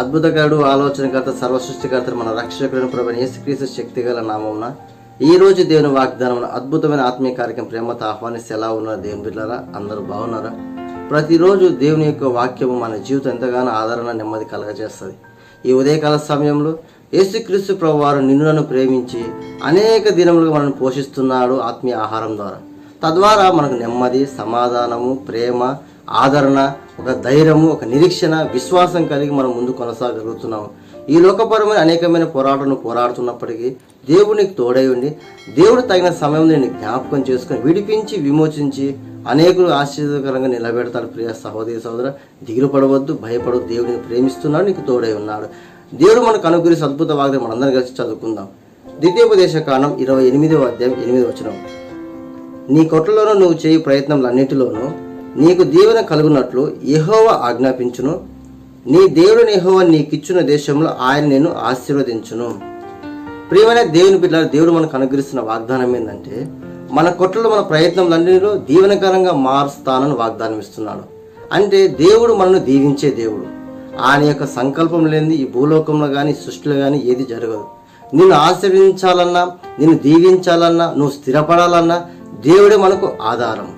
అద్భుతగాడు ఆలోచనకర్త సర్వసృష్టికర్త మన రక్షకులను ప్రభు యేసుక్రీస్తు శక్తిగల నామమున. ఈ రోజు దేవుని వాగ్దానం అద్భుతమైన ఆత్మీయ కార్యక్రమం ప్రేమతో ఆహ్వానిస్తే ఎలా ఉన్నారు దేవుని బిడ్డారా అందరూ బాగున్నారా? ప్రతిరోజు దేవుని యొక్క వాక్యము మన జీవితం ఎంతగానో ఆదరణ నెమ్మది కలగజేస్తుంది. ఈ ఉదయకాల సమయంలో యేసుక్రీస్తు ప్రభు వారు నిన్నులను ప్రేమించి అనేక దినములుగా మనల్ని పోషిస్తున్నాడు ఆత్మీయ ఆహారం ద్వారా. తద్వారా మనకు నెమ్మది సమాధానము ప్రేమ ఆదరణ ఒక ధైర్యము ఒక నిరీక్షణ విశ్వాసం కలిగి మనం ముందు కొనసాగలుగుతున్నాము ఈ లోకపరమైన అనేకమైన పోరాటాలను పోరాడుతున్నప్పటికీ దేవునికి తోడై ఉండి దేవుడు తగిన సమయంలో నేను జ్ఞాపకం చేసుకొని విడిపించి విమోచించి అనేకులు ఆశ్చర్యకరంగా నిలబెడతాడు ప్రియ సహోదరి సహోదర దిగులు పడవద్దు భయపడవద్దు. దేవుడిని ప్రేమిస్తున్నాడు నీకు తోడై ఉన్నాడు. దేవుడు మనకు అనుగ్రహించి అద్భుత వాగ్దానం మనందరం కలిసి చదువుకుందాం. ద్వితీయోపదేశ కాలం ఇరవై ఎనిమిదవ అధ్యాయం ఎనిమిది వచ్చిన నీ కొట్లలోనూ నువ్వు చేయి ప్రయత్నంలన్నింటిలోనూ నీకు దీవెన కలుగునట్లు యెహోవా ఆజ్ఞాపించును. నీ దేవుడు యెహోవా నీకిచ్చిన దేశంలో ఆయన నేను ఆశీర్వదించును. ప్రియమైన దేవుని బిడ్డలు దేవుడు మనకు అనుగ్రహిస్తున్న వాగ్దానం ఏంటంటే మన కొట్లలో మన ప్రయత్నములన్నిటిలో దీవెనకరంగా మారుస్తానని వాగ్దానం ఇస్తున్నాడు. అంటే దేవుడు మనను దీవించే దేవుడు. ఆయన యొక్క సంకల్పం లేనిది ఈ భూలోకంలో కానీ సృష్టిలో కానీ ఏది జరగదు. నిన్ను ఆశీర్వించాలన్నా నిన్ను దీవించాలన్నా నువ్వు స్థిరపడాలన్నా దేవుడే మనకు ఆధారం.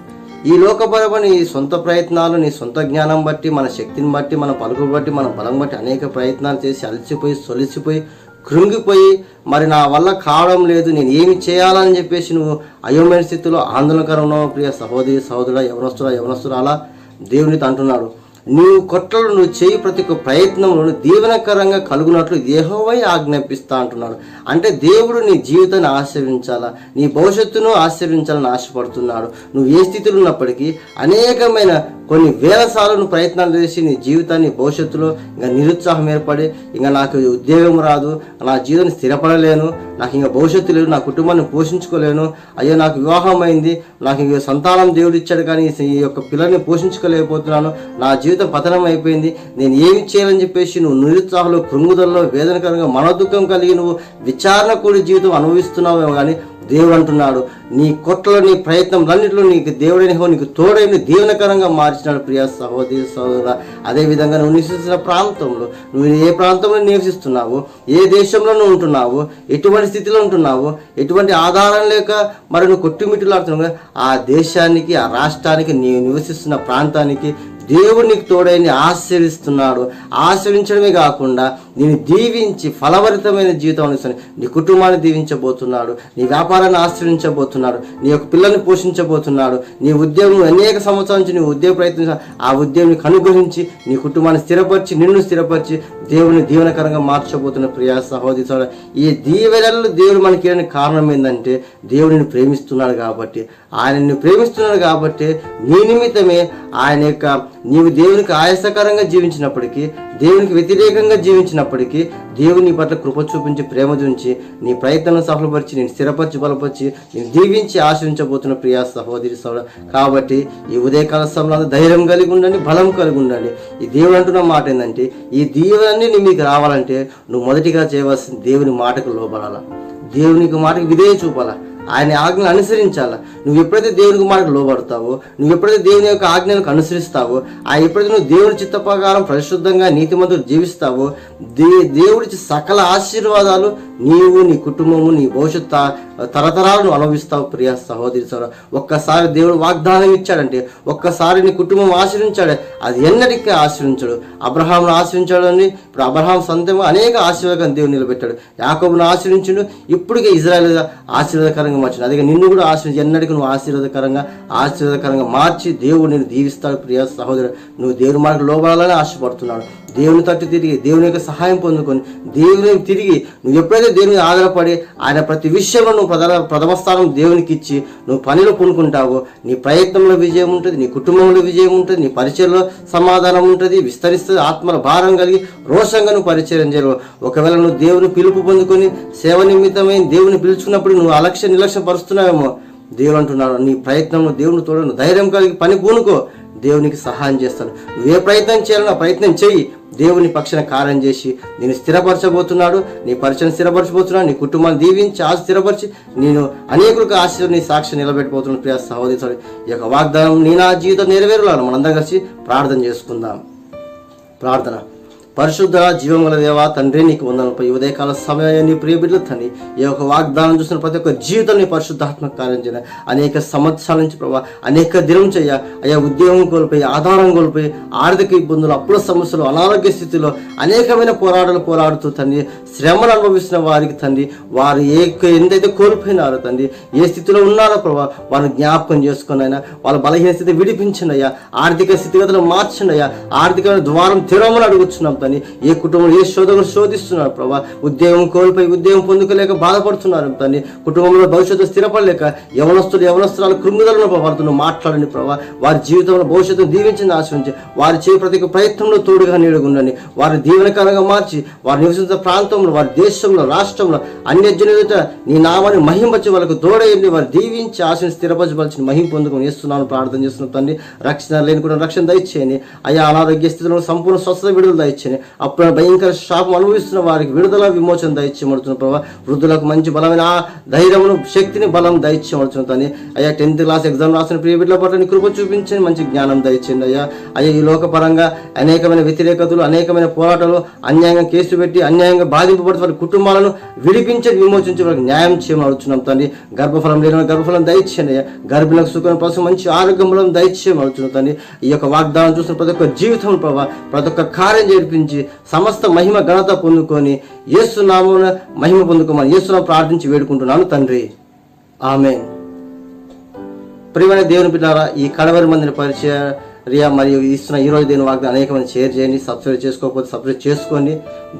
ఈ లోకపరమైన నీ సొంత ప్రయత్నాలు నీ సొంత జ్ఞానం బట్టి మన శక్తిని బట్టి మన పలుకు బట్టి మన బలం బట్టి అనేక ప్రయత్నాలు చేసి అలసిపోయి సొలిసిపోయి కృంగిపోయి మరి నా వల్ల కావడం లేదు నేను ఏమి చేయాలని చెప్పేసి నువ్వు అయోమైన స్థితిలో ఆందోళనకరంలో ప్రియ సహోదరి సహోదరుడు యవనస్తురా యవనస్తురాలా అలా దేవునితో అంటున్నాడు. నీవు కొట్టలు నువ్వు చేయి ప్రతి ఒక్క ప్రయత్నంలో దీవెనకరంగా కలుగునట్లు దేహోవై ఆజ్ఞాపిస్తా అంటున్నాడు. అంటే దేవుడు నీ జీవితాన్ని ఆశ్రయించాలా? నీ భవిష్యత్తును ఆశ్రయించాలని ఆశపడుతున్నాడు. నువ్వు ఏ స్థితిలో ఉన్నప్పటికీ అనేకమైన కొన్ని వేల సార్లు నువ్వు ప్రయత్నాలు చేసి నీ జీవితాన్ని భవిష్యత్తులో ఇంకా నిరుత్సాహం ఏర్పడి ఇంకా నాకు ఉద్యోగం రాదు నా జీవితం స్థిరపడలేను నాకు ఇంకా భవిష్యత్తు లేదు నా కుటుంబాన్ని పోషించుకోలేను అయ్యో నాకు వివాహం అయింది నాకు ఇంక సంతానం దేవుడు ఇచ్చాడు కానీ ఈ యొక్క పిల్లల్ని పోషించుకోలేకపోతున్నాను నా జీవితం పతనం అయిపోయింది నేను ఏమి చేయాలని చెప్పేసి నువ్వు నిరుత్సాహంలో కృంగుదలలో వేదనకరంగా మనోదుఖం కలిగి నువ్వు విచారణ కూడి జీవితం అనుభవిస్తున్నావేమో కానీ దేవుడు అంటున్నాడు నీ కొట్లలో నీ ప్రయత్నంలన్నింటిలో నీకు దేవుడైన నీకు తోడైన దీవెనకరంగా మార్చినాడు ప్రియ సహోదరి సహోదర. అదేవిధంగా నువ్వు నివసిస్తున్న ప్రాంతంలో నువ్వు ఏ ప్రాంతంలో నివసిస్తున్నావు ఏ దేశంలో నువ్వు ఉంటున్నావు ఎటువంటి స్థితిలో ఉంటున్నావు ఎటువంటి ఆధారం లేక మరి నువ్వు కొట్టుమిట్టులాడుతున్నావు ఆ దేశానికి ఆ రాష్ట్రానికి నీవు నివసిస్తున్న ప్రాంతానికి దేవుడు నీకు తోడైన ఆశీర్విస్తున్నాడు ఆశీర్వించడమే కాకుండా నేను దీవించి ఫలవరితమైన జీవితం అందిస్తాను నీ కుటుంబాన్ని దీవించబోతున్నాడు నీ వ్యాపారాన్ని ఆశ్రయించబోతున్నాడు నీ యొక్క పిల్లల్ని పోషించబోతున్నాడు నీ ఉద్యోగం అనేక సంవత్సరాల నుంచి నీ ఉద్యోగ ప్రయత్నం ఆ ఉద్యోగం నీకు అనుగ్రహించి నీ కుటుంబాన్ని స్థిరపరిచి నిన్ను స్థిరపరిచి దేవుని దీవనకరంగా మార్చబోతున్న ప్రియా సహోదరి ఈ దీవెనలు దేవుడు మనకి ఇవ్వడానికి కారణం ఏంటంటే దేవుడిని ప్రేమిస్తున్నాడు కాబట్టి. ఆయనని ప్రేమిస్తున్నాడు కాబట్టి నీ నిమిత్తమే ఆయన యొక్క నీవు దేవునికి ఆయాసకరంగా జీవించినప్పటికీ దేవునికి వ్యతిరేకంగా జీవించినప్పటికీ దేవుని పట్ల కృప చూపించి ప్రేమ చూపించి నీ ప్రయత్నం సఫలపరిచి నేను స్థిరపరిచి బలపరిచి నేను దీవించి ఆశ్రయించబోతున్న ప్రియా సహోదరి సహోదరు కాబట్టి ఈ ఉదయకాల సమయంలో ధైర్యం కలిగి ఉండండి బలం కలిగి ఉండండి. ఈ దేవుడు అంటున్న మాట ఏంటంటే ఈ దీవెనన్నీ మీకు రావాలంటే నువ్వు మొదటిగా చేయవలసిన దేవుని మాటకు లోబడాలా. దేవునికి మాటకు విధేయ చూపాలా. ఆయన ఆజ్ఞలు అనుసరించాలా? నువ్వు ఎప్పుడైతే దేవునికి మాటకు లోబడతావో నువ్వు ఎప్పుడైతే దేవుని యొక్క ఆజ్ఞలకు అనుసరిస్తావో ఆ ఎప్పుడైతే నువ్వు దేవుని చిత్త ప్రకారం పరిశుద్ధంగా నీతిమంతులు జీవిస్తావో దే దేవుడిచ్చి సకల ఆశీర్వాదాలు నీవు నీ కుటుంబము నీ భవిష్యత్తు తరతరాలు తరతరాలను అనుభవిస్తావు ప్రియ సహోదరి సహోదరు. ఒక్కసారి దేవుడు వాగ్దానం ఇచ్చాడంటే ఒక్కసారి నీ కుటుంబం ఆశ్రయించాడు అది ఎన్నటికీ ఆశ్రయించాడు. అబ్రహాంను ఆశ్రయించాడని ఇప్పుడు అబ్రహాం సొంతంగా అనేక ఆశీర్వాదం దేవుడు నిలబెట్టాడు. యాకబును ఆశ్రయించుడు ఇప్పటికే ఇజ్రాయల్ ఆశీర్వాదకరంగా మార్చాడు. అదే నిన్ను కూడా ఆశ్రయించి ఎన్నటికి నువ్వు ఆశీర్వాదకరంగా ఆశీర్వాదకరంగా మార్చి దేవుడు నేను దీవిస్తాడు ప్రియ సహోదరు. నువ్వు దేవుని మార్గం లోబడాలని ఆశపడుతున్నాడు దేవుని తట్టు తిరిగి దేవుని యొక్క సహాయం పొందుకొని దేవుని తిరిగి నువ్వు ఎప్పుడైతే దేవుని ఆధారపడి ఆయన ప్రతి విషయంలో నువ్వు ప్రథమ స్థానం దేవునికి ఇచ్చి నువ్వు పనిలో పూనుకుంటావో నీ ప్రయత్నంలో విజయం ఉంటుంది నీ కుటుంబంలో విజయం ఉంటుంది నీ పరిచయంలో సమాధానం ఉంటుంది విస్తరిస్తుంది ఆత్మల భారం కలిగి రోషంగా నువ్వు పరిచయం చేయవు. ఒకవేళ నువ్వు దేవుని పిలుపు పొందుకొని సేవ నిమిత్తమై దేవుని పిలుచుకున్నప్పుడు నువ్వు అలక్ష్య నిర్లక్ష్య పరుస్తున్నావేమో దేవుడు అంటున్నాడు నీ ప్రయత్నంలో దేవుని తోడను నువ్వు ధైర్యం కలిగి పని పూనుకో. దేవునికి సహాయం చేస్తాను. ఏ ప్రయత్నం చేయాలన్నా ఆ ప్రయత్నం చేయి దేవుని పక్షన కార్యం చేసి నేను స్థిరపరచబోతున్నాడు నీ పరిచయం స్థిరపరచబోతున్నాడు నీ కుటుంబాన్ని దీవించి ఆ స్థిరపరిచి నేను అనేకులకు ఆశీర్వ నీ సాక్షి నిలబెట్టబోతున్నాను. ప్రియ సహోదరి సహోదరి. ఈ యొక్క వాగ్దానం నీ నా జీవితం నెరవేరులాను మనందరం కలిసి ప్రార్థన చేసుకుందాం. ప్రార్థన. పరిశుద్ధ జీవం గల దేవా తండ్రి నీకు వందనపై ఉదయకాల సమయాన్ని నీ తండ్రి ఈ యొక్క వాగ్దానం చూసిన ప్రతి ఒక్క జీవితం నీ పరిశుద్ధాత్మక కార్యం చేయ అనేక సంవత్సరాల నుంచి ప్రభా అనేక దినం చేయ. అయ్యా ఉద్యోగం కోల్పోయి ఆధారం కోల్పోయి ఆర్థిక ఇబ్బందులు అప్పుల సమస్యలు అనారోగ్య స్థితిలో అనేకమైన పోరాటాలు పోరాడుతూ తండ్రి శ్రమలు అనుభవిస్తున్న వారికి తండ్రి వారు ఏ ఎంతైతే కోల్పోయినారో తండ్రి ఏ స్థితిలో ఉన్నారో ప్రభా వారిని జ్ఞాపకం చేసుకుని అయినా వాళ్ళ బలహీన స్థితి విడిపించండి అయ్యా ఆర్థిక స్థితిగతులు మార్చండి అయ్యా ఆర్థికమైన ద్వారం తెరవమని అడుగుతున్నాం తండ్రి ఏ కుటుంబం ఏ శోధకులు శోధిస్తున్నారు ప్రభా. ఉద్యోగం కోల్పోయి ఉద్యోగం పొందుకోలేక బాధపడుతున్నారు తండ్రి కుటుంబంలో భవిష్యత్తు స్థిరపడలేక యవనస్తులు యవనస్తురాలు కృంగుదలను వారితో మాట్లాడండి ప్రభా. వారి జీవితంలో భవిష్యత్తు దీవించింది ఆశ్రయించి వారి చేయ ప్రతి ప్రయత్నంలో తోడుగా నీడుగుండండి వారి దీవెనకరంగా మార్చి వారి నివసించిన ప్రాంతంలో వారి దేశంలో రాష్ట్రంలో అన్ని ఎదుట నీ నామాన్ని మహింపచ్చి వాళ్ళకు తోడయండి. వారు దీవించి ఆశని స్థిరపరచవలసిన మహిం పొందుకొని చేస్తున్నాను ప్రార్థన చేస్తున్న తండ్రి. రక్షణ లేని కూడా రక్షణ దయచేయని అయ్యా అనారోగ్య స్థితిలో సంపూర్ణ స్వస్థత విడుదల అప్పుడు భయంకర శాపం అనుభవిస్తున్న వారికి విడుదల విమోచన దయచేయమడుతున్న ప్రభావ వృద్ధులకు మంచి బలమైన ధైర్యమును శక్తిని బలం దయచేయమడుతున్న తని అయ్యా టెన్త్ క్లాస్ ఎగ్జామ్ రాసిన ప్రియ బిడ్డల పట్ల కృప చూపించండి మంచి జ్ఞానం దయచేయండి అయ్యా. అయ్యా ఈ లోకపరంగా అనేకమైన వ్యతిరేకతలు అనేకమైన పోరాటాలు అన్యాయంగా కేసు పెట్టి అన్యాయంగా బాధింపబడుతున్న వారి కుటుంబాలను విడిపించి విమోచించి వారికి న్యాయం చేయమడుచున్నాం తండ్రి. గర్భఫలం లేని గర్భఫలం దయచేయండి అయ్యా. గర్భిణులకు సుఖం కోసం మంచి ఆరోగ్యం బలం దయచేయమడుచున్నాం తండ్రి. ఈ యొక్క వాగ్దానం చూసిన ప్రతి ఒక్క జీవితం ప్రభావ ప్రతి ఒక్క కార్యం జరిపించి సమస్త మహిమ ఘనత పొందుకొని ఏసునామమున మహిమ పొందుకోమని ఏసునామ ప్రార్థించి వేడుకుంటున్నాను తండ్రి. ఆమె ప్రియమైన దేవుని పిల్లారా ఈ కడవరి మందిని రియా మరియు ఇస్తున్న ఈ రోజు దీని వాగ్దానం అనేక మంది షేర్ చేయండి సబ్స్క్రైబ్ చేసుకోకపోతే సబ్స్క్రైబ్ చేసుకోండి.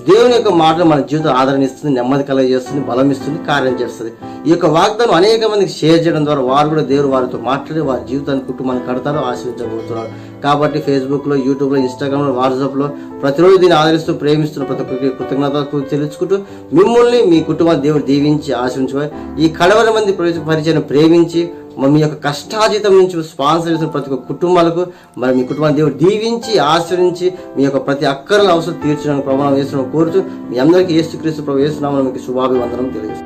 దేవుని యొక్క మాటలు మన జీవితం ఆదరణ ఇస్తుంది నెమ్మది కలగజేస్తుంది బలం ఇస్తుంది కార్యం చేస్తుంది. ఈ యొక్క వాగ్దానం అనేక మందికి షేర్ చేయడం ద్వారా వారు కూడా దేవుడు వారితో మాట్లాడి వారి జీవితాన్ని కుటుంబాన్ని కడతారు ఆశ్రయించబోతున్నారు కాబట్టి ఫేస్బుక్లో యూట్యూబ్లో ఇన్స్టాగ్రామ్లో వాట్సాప్లో ప్రతిరోజు దీన్ని ఆదరిస్తూ ప్రేమిస్తున్న ప్రతి ఒక్కరికి కృతజ్ఞతలు తెలుసుకుంటూ మిమ్మల్ని మీ కుటుంబాన్ని దేవుడు దీవించి ఆశ్రయించుకోవాలి ఈ కడవల మంది పరిచయం ప్రేమించి మరి మీ యొక్క కష్టాజీతం నుంచి స్పాన్సర్ చేసిన ప్రతి ఒక్క కుటుంబాలకు మరి మీ కుటుంబాన్ని దేవుడు దీవించి ఆశ్రయించి మీ యొక్క ప్రతి అక్కర్ల అవసరం తీర్చడానికి ప్రమాణం వేసిన కోరుతూ మీ అందరికీ ఏసుక్రీస్తు ప్రభు వేస్తున్నామని మీకు శుభాభివందనం తెలియజేస్తున్నాను